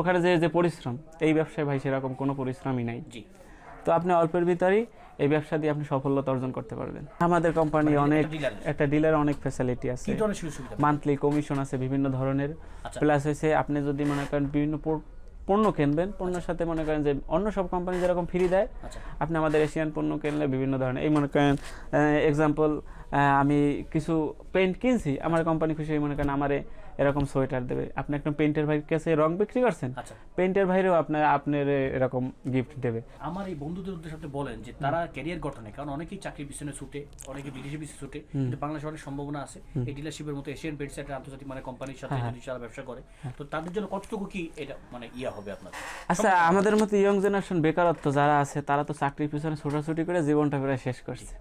ওখানে যে যে পরিশ্রম এই ব্যবসায় ভাই সেরকম কোনো পরিশ্রমই নাই। জি। তো আপনি অল্পের ভিতরেই এই ব্যবসা দিয়ে আপনি সফলতা অর্জন করতে পারবেন। আমাদের কোম্পানি অনেক একটা ডিলার অনেক ফ্যাসিলিটি আছে। মান্থলি কমিশন আছে বিভিন্ন ধরনের। আচ্ছা। প্লাস হয়েছে আপনি যদি মনে করেন বিভিন্ন পণ্য কিনবেন পণ্যের সাথে মনে করেন যে অন্য সব কোম্পানি যেরকম ফ্রি দেয় আচ্ছা। আপনি আমাদের এশিয়ান পণ্য কিনলে বিভিন্ন ধরনের। এই মনে করেন এক্সাম্পল আমি কিছু পেইন্ট কিনছি আমার কোম্পানি খুশি মনে করেন আমারে এরকম সোয়েটার দেবে। আপনি একটা পেইন্টের ভাইয়ের কাছে রং বিক্রি করছেন আচ্ছা। পেইন্টের ভাইরেও আপনার আপনার এরকম গিফট দেবে। আমার এই বন্ধুদের উদ্দেশ্যে আপনি বলেন যে তারা ক্যারিয়ার গঠনে কারণ অনেকেই চাকরির পিছনে ছুটে অনেকে বিদেশি পিছনে ছুটে কিন্তু বাংলাদেশে অনেক সম্ভাবনা আছে। এই ডিলারশিপের মতো এশিয়ান পেন্ট সেটের আন্তর্জাতিক মানে কোম্পানির সাথে যদি তারা ব্যবসা করে তো তাদের জন্য কতটুকু কি এটা মানে ইয়া হবে আপনার? আচ্ছা আমাদের মতো ইয়ং জেনারেশন বেকারত্ব যারা আছে তারা তো চাকরির পিছনে ছোটাছুটি করে জীবনটা প্রায় শেষ করছে।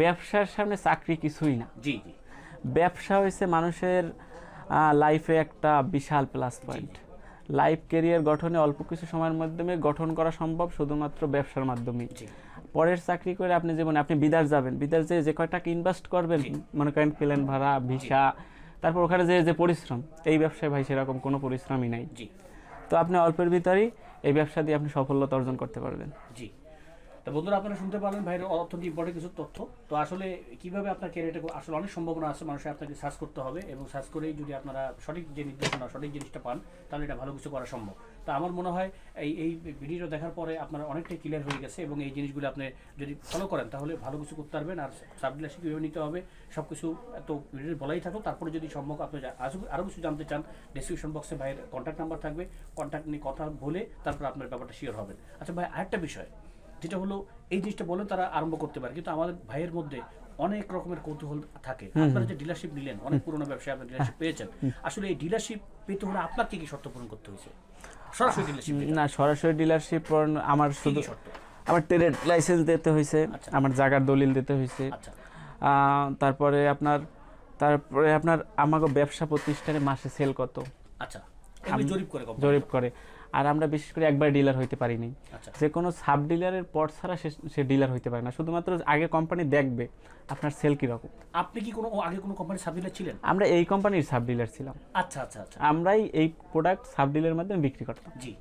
ব্যবসার সামনে চাকরি কিছুই না। জি জি। ব্যবসা হয়েছে মানুষের লাইফে একটা বিশাল প্লাস পয়েন্ট লাইফ কেরিয়ার গঠনে অল্প কিছু সময়ের মাধ্যমে গঠন করা সম্ভব শুধুমাত্র ব্যবসার মাধ্যমেই। পরের চাকরি করে আপনি জীবনে আপনি বিদেশ যাবেন বিদেশ যেয়ে যে কয় টাকা ইনভেস্ট করবেন মনে করেন প্লেন ভাড়া ভিসা তারপর ওখানে যে যে পরিশ্রম এই ব্যবসায় ভাই সেরকম কোনো পরিশ্রমই নাই। জি। তো আপনি অল্পের ভিতরেই এই ব্যবসা দিয়ে আপনি সফলতা অর্জন করতে পারবেন। জি। তো বন্ধুরা আপনারা শুনতে পারলেন ভাইয়ের অর্থনীতি ইম্পর্টেন্ট কিছু তথ্য। তো আসলে কীভাবে আপনার ক্যারিয়ারটা আসলে অনেক সম্ভাবনা আছে, মানুষের আপনাকে সার্চ করতে হবে এবং সার্চ করেই যদি আপনারা সঠিক যে নির্দেশনা, সঠিক জিনিসটা পান, তাহলে এটা ভালো কিছু করা সম্ভব। তো আমার মনে হয় এই এই ভিডিওটা দেখার পরে আপনারা অনেকটাই ক্লিয়ার হয়ে গেছে এবং এই জিনিসগুলো আপনি যদি ফলো করেন, তাহলে ভালো কিছু করতে পারবেন। আর সাব ডিলারশিপ কীভাবে নিতে হবে সব কিছু এত ভিডিও বলাই থাকো তারপরে যদি সম্ভব আপনি যা- আরো- আরও কিছু জানতে চান ডিসক্রিপশন বক্সে ভাইয়ের কন্ট্যাক্ট নাম্বার থাকবে। কন্ট্যাক্ট নিয়ে কথা বলে তারপর আপনার ব্যাপারটা শিওর হবেন আচ্ছা ভাই, আরেকটা বিষয়। যেটা হলো এই জিনিসটা বলে তারা আরম্ভ করতে পারে। কিন্তু আমাদের ভাইয়ের মধ্যে অনেক রকমের কৌতূহল থাকে। আপনারা যে ডিলারশিপ নিলেন অনেক পুরনো ব্যবসায় আপনি ডিলারশিপ পেয়েছেন। আসলে এই ডিলারশিপ পেতে হলে আপনাকে কি শর্ত পূরণ করতে হয়েছে? সরাসরি ডিলারশিপ না সরাসরি ডিলারশিপ আমার শুধু শর্ত? আমার ট্রেড লাইসেন্স দিতে হয়েছে আচ্ছা। আমার জায়গার দলিল দিতে হয়েছে। আচ্ছা। তারপরে আপনার তারপরে আপনার আমাকে ব্যবসা প্রতিষ্ঠানে মাসে সেল কত। আচ্ছা। জরিপ করে জরিপ করে। আর আমরা বিশেষ করে একবার ডিলার হইতে পারিনি। আচ্ছা। যে কোনো সাব ডিলারের পর ছাড়া সে সে ডিলার হইতে পারে না। শুধুমাত্র আগে কোম্পানি দেখবে আপনার সেল কীরকম। আপনি কি কোনো আগে কোনো কোম্পানির সাব ডিলার ছিলেন? আমরা এই কোম্পানির সাব ডিলার ছিলাম। আচ্ছা আচ্ছা আচ্ছা। আমরাই এই প্রোডাক্ট সাব ডিলারের মাধ্যমে বিক্রি করতাম। জি।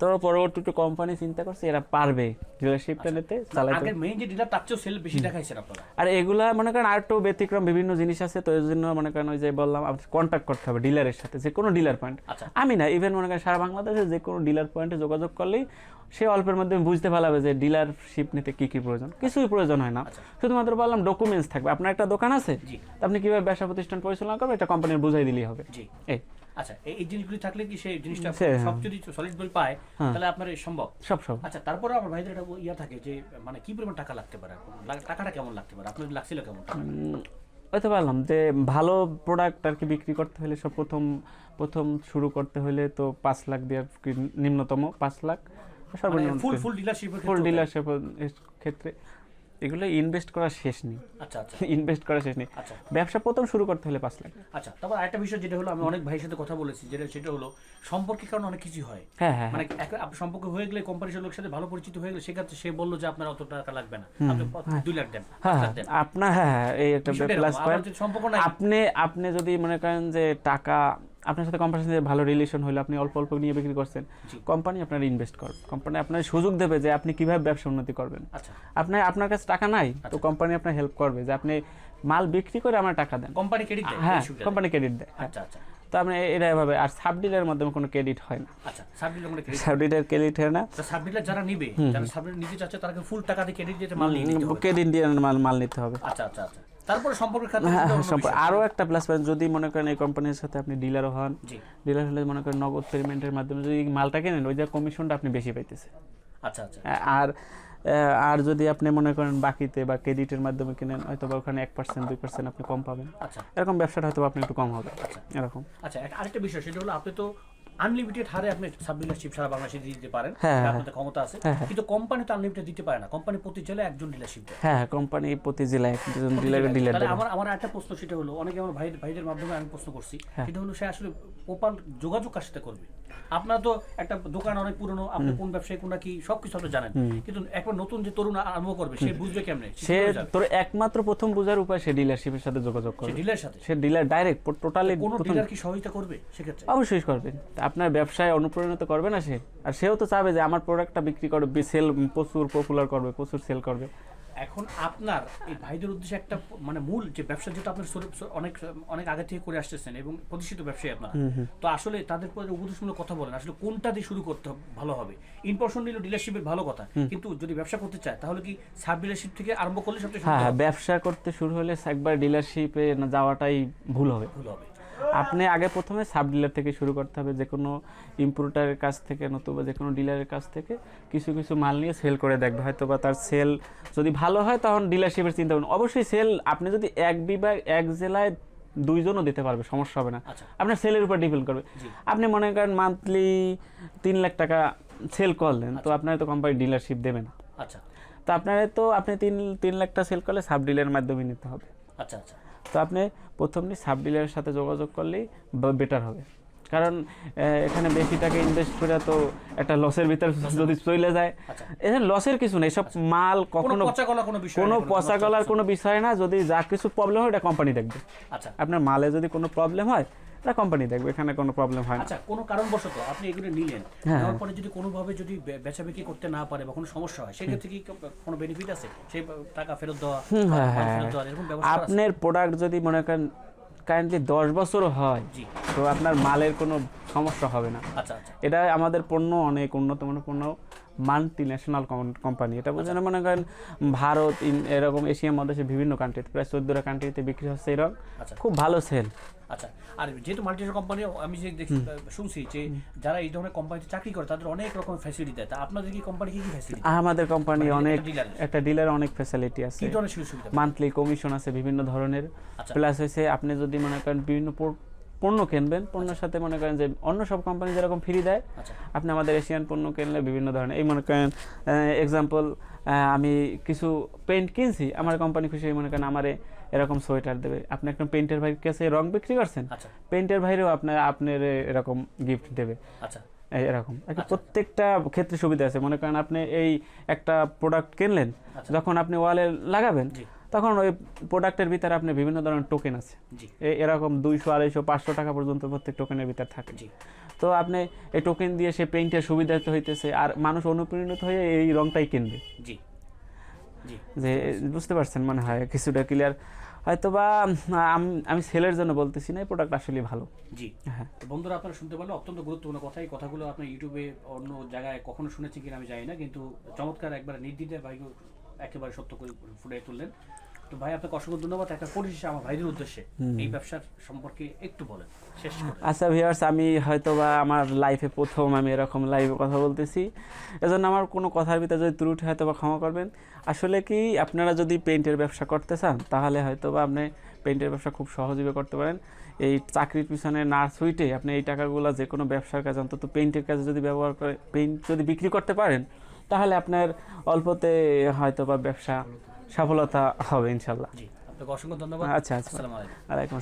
তো পরবর্তীতে কোম্পানি চিন্তা করছে এরা পারবে। ডিলারশিপটা নিতে চালাইতে। আগে মেইন যে ডিলার তার চেয়ে সেল বেশি দেখাইছেন আপনারা? আর এগুলা মনে করেন আর একটু ব্যতিক্রম বিভিন্ন জিনিস আছে তো এই জন্য মনে করেন ওই যে বললাম কন্ট্যাক্ট করতে হবে ডিলারের সাথে যে কোনো ডিলার পয়েন্ট আচ্ছা। আমি না ইভেন মনে করেন সারা বাংলাদেশে যে কোনো ডিলার পয়েন্টে যোগাযোগ করলেই সে অল্পের মধ্যে বুঝতে পারবে যে ডিলারশিপ নিতে কি কি প্রয়োজন। কিছুই প্রয়োজন হয় না। আচ্ছা। শুধুমাত্র বললাম ডকুমেন্টস থাকবে। আপনার একটা দোকান আছে? আপনি কীভাবে ব্যবসা প্রতিষ্ঠান পরিচালনা করবেন? এটা কোম্পানির বুঝাই দিলেই হবে। এই। আচ্ছা এই এই জিনিসগুলি থাকলে কি সেই জিনিসটা সব যদি সলিড বল পায় হ্যাঁ। তাহলে আপনার সম্ভব? সব সব। আচ্ছা তারপরে আমার ভাইদের একটা ইয়া থাকে যে মানে কি পরিমাণ টাকা লাগতে পারে? টাকাটা কেমন লাগতে পারে? আপনার লাগছিল কেমন টাকা? হয়তো পারলাম যে ভালো প্রোডাক্ট আর কি বিক্রি করতে হলে সব প্রথম প্রথম শুরু করতে হলে তো পাঁচ লাখ দিয়ে নিম্নতম পাঁচ লাখ। সর্বনিম্ন ফুল ফুল ডিলারশিপের ফুল ডিলারশিপ ক্ষেত্রে? এগুলো ইনভেস্ট করা শেষ নেই। আচ্ছা আচ্ছা। ইনভেস্ট করা শেষ নেই। আচ্ছা। ব্যবসা প্রথম শুরু করতে হলে পাঁচ লাখ। আচ্ছা তারপর আরেকটা বিষয় যেটা হলো আমি অনেক ভাইয়ের সাথে কথা বলেছি যেটা সেটা হলো সম্পর্কের কারণে অনেক কিছু হয়। হ্যাঁ হ্যাঁ মানে এক- সম্পর্ক হয়ে গেলে কোম্পানির লোকের সাথে ভালো পরিচিত হয়ে গেলে সেক্ষেত্রে সে বলল যে আপনার অত টাকা লাগবে না। আপনি দুই লাখ দেন হ্যাঁ লাখ হ্যাঁ। দেন। আপনার হ্যাঁ হ্যাঁ এই একটা প্লাস পয়েন্ট সম্পর্ক আপনি আপনি যদি মনে করেন যে টাকা আপনার সাথে কোম্পানির সাথে ভালো রিলেশন হলে আপনি অল্প অল্প নিয়ে বিক্রি করছেন কোম্পানি আপনার ইনভেস্ট করবে। কোম্পানি আপনার সুযোগ দেবে যে আপনি কীভাবে ব্যবসা উন্নতি করবেন। আচ্ছা। আপনার আপনার কাছে টাকা নাই তো কোম্পানি আপনার হেল্প করবে যে আপনি মাল বিক্রি করে আমার টাকা দেন। কোম্পানি ক্রেডিট দেয় হ্যাঁ দেয়। কোম্পানি ক্রেডিট দেয় হ্যাঁ। আচ্ছা আচ্ছা। তো আপনি এটা এভাবে আর সাব ডিলারের মাধ্যমে কোনো ক্রেডিট হয় না। আচ্ছা subdealer credit sub dealer credit হয় না। সাবডিলার যারা নিবে যারা সাবডিলার নিতে চাচ্ছে তাকে ফুল টাকা দিয়ে ক্রেডিট দিতে মাল নিতে হবে। ক্রেডিট দিয়ে মাল মাল নিতে হবে। আচ্ছা আচ্ছা আচ্ছা। তারপরে হ্যাঁ হ্যাঁ। সম্পর্ক- আরও একটা প্লাস পয়েন্ট যদি মনে করেন এই কোম্পানির সাথে আপনি ডিলারও হন ডিলার হলে মনে করেন নগদ পেমেন্টের মাধ্যমে যদি মালটা কেনেন ওই যে কমিশনটা আপনি বেশি পাইতেছে আচ্ছা আচ্ছা। আর আহ, আর যদি আপনি মনে করেন বাকিতে বা ক্রেডিটের মাধ্যমে কিনেন হয়তো বা ওখানে এক পার্সেন্ট দুই পার্সেন্ট আপনি কম পাবেন। আচ্ছা। এরকম ব্যবসাটা হয়তো আপনি একটু কম হবে। আচ্ছা। এরকম। আচ্ছা আরেকটা বিষয় সেটা হলো আপনি তো আনলিমিটেড হারে আপনি সাব ডিলারশিপ সারা বাংলাদেশে দিতে পারেন। হ্যাঁ, হ্যাঁ। আপনাদের ক্ষমতা আছে। হ্যাঁ। কিন্তু কোম্পানি তো আনলিমিটেড দিতে পারে না। কোম্পানি প্রতি জেলায় একজন ডিলারশিপ দেয়। হ্যাঁ কোম্পানি প্রতি জেলায় একজন ডিলার ডিলার তাহলে আমার আমার একটা প্রশ্ন সেটা হলো অনেকে আমার ভাই ভাইদের মাধ্যমে আমি প্রশ্ন করছি। সেটা হলো সে আসলে প্রপার যোগাযোগ কার সাথে করবে? আপনার তো একটা দোকান অনেক পুরনো আপনি কোন ব্যবসায়ী কোনটা কি সবকিছু আপনি জানেন। কিন্তু একবার নতুন যে তরুণ আরম্ভ করবে সে বুঝবে কেমনে? সে তোর একমাত্র প্রথম বোঝার উপায় সে ডিলারশিপের সাথে যোগাযোগ করবে। ডিলার সাথে? সে ডিলার ডাইরেক্ট টোটালি কোন ডিলার কি সহযোগিতা করবে সেক্ষেত্রে? অবশ্যই করবেন তা আপনার ব্যবসায় অনুপ্রাণিত করবে না সে? আর সেও তো চাবে যে আমার প্রোডাক্টটা বিক্রি করবে সেল প্রচুর পপুলার করবে প্রচুর সেল করবে। এখন আপনার এই ভাইদের উদ্দেশ্যে একটা মানে মূল যে ব্যবসা যেটা আপনার অনেক অনেক আগে থেকে করে আসতেছেন এবং প্রতিষ্ঠিত ব্যবসায়ী আপনারা। তো আসলে তাদের পরে উপদেশমূলক কথা বলেন আসলে কোনটা দিয়ে শুরু করতে হবে ভালো হবে? ইন পার্সন নিলে ডিলারশিপের ভালো কথা কিন্তু যদি ব্যবসা করতে চায় তাহলে কি সাব ডিলারশিপ থেকে আরম্ভ করলে সবচেয়ে হ্যাঁ হ্যাঁ? ব্যবসা করতে শুরু হলে একবার ডিলারশিপে যাওয়াটাই ভুল হবে। ভুল হবে। আপনি আগে প্রথমে সাব ডিলার থেকে শুরু করতে হবে যে কোনো ইম্পোর্টারের কাছ থেকে নতুবা যে কোনো ডিলারের কাছ থেকে কিছু কিছু মাল নিয়ে সেল করে দেখবে। হয়তো বা তার সেল যদি ভালো হয় তখন ডিলারশিপের চিন্তা করুন। অবশ্যই সেল আপনি যদি এক বিভাগ এক জেলায় দুইজনও দিতে পারবে সমস্যা হবে না। আচ্ছা। আপনার সেলের উপর ডিপেন্ড করবে। আপনি মনে করেন মান্থলি তিন লাখ টাকা সেল করলেন তো আপনার তো কোম্পানি ডিলারশিপ দেবে না। আচ্ছা। তো আপনার তো আপনি তিন তিন লাখটা সেল করলে সাব ডিলারের মাধ্যমে নিতে হবে। আচ্ছা আচ্ছা। তো আপনি প্রথমে সাব ডিলারের সাথে যোগাযোগ করলেই বেটার হবে। কারণ এখানে বেশি টাকা ইনভেস্ট করে তো একটা লসের ভিতরে যদি চলে যায়। আচ্ছা। এখানে লসের কিছু নেই সব মাল কখনো কোনো বিষয় কোনো পচা গলার কোনো বিষয় না যদি যা কিছু প্রবলেম হয় এটা কোম্পানি দেখবে। আচ্ছা। আপনার মালে যদি কোনো প্রবলেম হয় এটা কোম্পানি দেখবে এখানে কোনো প্রবলেম হয় না আচ্ছা কোনো কারণবশত আপনি এগুলো নিলেন হ্যাঁ। নেওয়ার পরে যদি কোনোভাবে যদি বে- বেচাবেচি করতে না পারে বা কোনো সমস্যা হয় সেক্ষেত্রে কি কোনো বেনিফিট আছে সেই টাকা ফেরত দেওয়া হ্যাঁ, হ্যাঁ। ফেরত দেওয়ার এরকম ব্যবস্থা আছে? আপনার প্রোডাক্ট যদি মনে করেন কারেন্টলি দশ বছর হয় জি তো আপনার মালের কোনো সমস্যা হবে না আচ্ছা আচ্ছা এটা আমাদের পণ্য অনেক উন্নত মানের পণ্য মাল্টি ন্যাশনাল কোম্পানি এটা বুঝে না মনে করেন ভারত এরকম এশিয়া মধ্যে বিভিন্ন কান্ট্রিতে প্রায় চোদ্দটা কান্ট্রিতে বিক্রি হচ্ছে এরকম। আচ্ছা। খুব ভালো সেল আচ্ছা আর যেহেতু মাল্টিনেশনাল কোম্পানি আমি যে দেখি শুনছি যে যারা এই ধরনের কোম্পানিতে চাকরি করে তাদের অনেক রকম ফ্যাসিলিটি দেয়। তা আপনাদের কি কোম্পানি কি কি ফ্যাসিলিটি আমাদের কোম্পানি অনেক একটা ডিলার অনেক ফ্যাসিলিটি আছে। কি ধরনের সুযোগ সুবিধা মান্থলি কমিশন আছে বিভিন্ন ধরনের। আচ্ছা। প্লাস হয়েছে আপনি যদি মনে করেন বিভিন্ন পণ্য কিনবেন পণ্যের সাথে মনে করেন যে অন্য সব কোম্পানি যেরকম ফ্রি দেয় আচ্ছা। আপনি আমাদের এশিয়ান পণ্য কিনলে বিভিন্ন ধরনের এই মনে করেন এক্সাম্পল আমি কিছু পেন্ট কিনছি আমার কোম্পানি খুশি মনে করেন আমারে এরকম সোয়েটার দেবে। আপনি একটা পেন্টের ভাই কাছে রং বিক্রি করছেন আচ্ছা। পেন্টের ভাইরেও আপনার আপনার এরকম গিফট দেবে। আচ্ছা। এরকম। প্রত্যেকটা ক্ষেত্রে সুবিধা আছে। মনে করেন আপনি এই একটা প্রোডাক্ট কিনলেন আচ্ছা। যখন আপনি ওয়ালে লাগাবেন তখন ওই প্রোডাক্টের ভিতরে আপনি বিভিন্ন ধরনের টোকেন আছে। এরকম দুইশো আড়াইশো পাঁচশো টাকা পর্যন্ত প্রত্যেক টোকেনের ভিতর থাকে। তো আপনি এই টোকেন দিয়ে সে পেইন্টের সুবিধা হইতেছে আর মানুষ অনুপ্রাণিত হয়ে এই রংটাই কিনবে। জি। যে বুঝতে পারছেন মনে হয় কিছুটা ক্লিয়ার হয়তো বা আমি সেলের জন্য বলতেছি না এই প্রোডাক্ট আসলে ভালো। জি। হ্যাঁ। বন্ধুরা আপনারা শুনতে পারলে অত্যন্ত গুরুত্বপূর্ণ কথা। এই কথাগুলো আপনি ইউটিউবে অন্য জায়গায় কখনো শুনেছি কিনা আমি জানি না কিন্তু চমৎকার একবার নির্দ্বিধে ভাই একেবারে সত্য করে ফুটিয়ে তুললেন। তো ভাই আপনাকে অসংখ্য ধন্যবাদ। একটা পরিশেষে আমার ভাইদের উদ্দেশ্যে এই ব্যবসার সম্পর্কে একটু বলেন শেষ আচ্ছা ভিউয়ার্স আমি হয়তো বা আমার লাইফে প্রথম আমি এরকম লাইভে কথা বলতেছি। এজন্য আমার কোনো কথার ভিতরে যদি ত্রুটি হয়তো বা ক্ষমা করবেন। আসলে কি আপনারা যদি পেইন্টের ব্যবসা করতে চান তাহলে হয়তো বা আপনি পেইন্টের ব্যবসা খুব সহজভাবে করতে পারেন। এই চাকরির পিছনে না সুইটে আপনি এই টাকাগুলো যে কোনো ব্যবসার কাজে অন্তত পেইন্টের কাজে যদি ব্যবহার করে পেইন্ট যদি বিক্রি করতে পারেন তাহলে আপনার অল্পতে হয়তো বা ব্যবসা সফলতা হবে ইনশাল্লাহ। অসংখ্য ধন্যবাদ। আচ্ছা আচ্ছা। আলাইকুম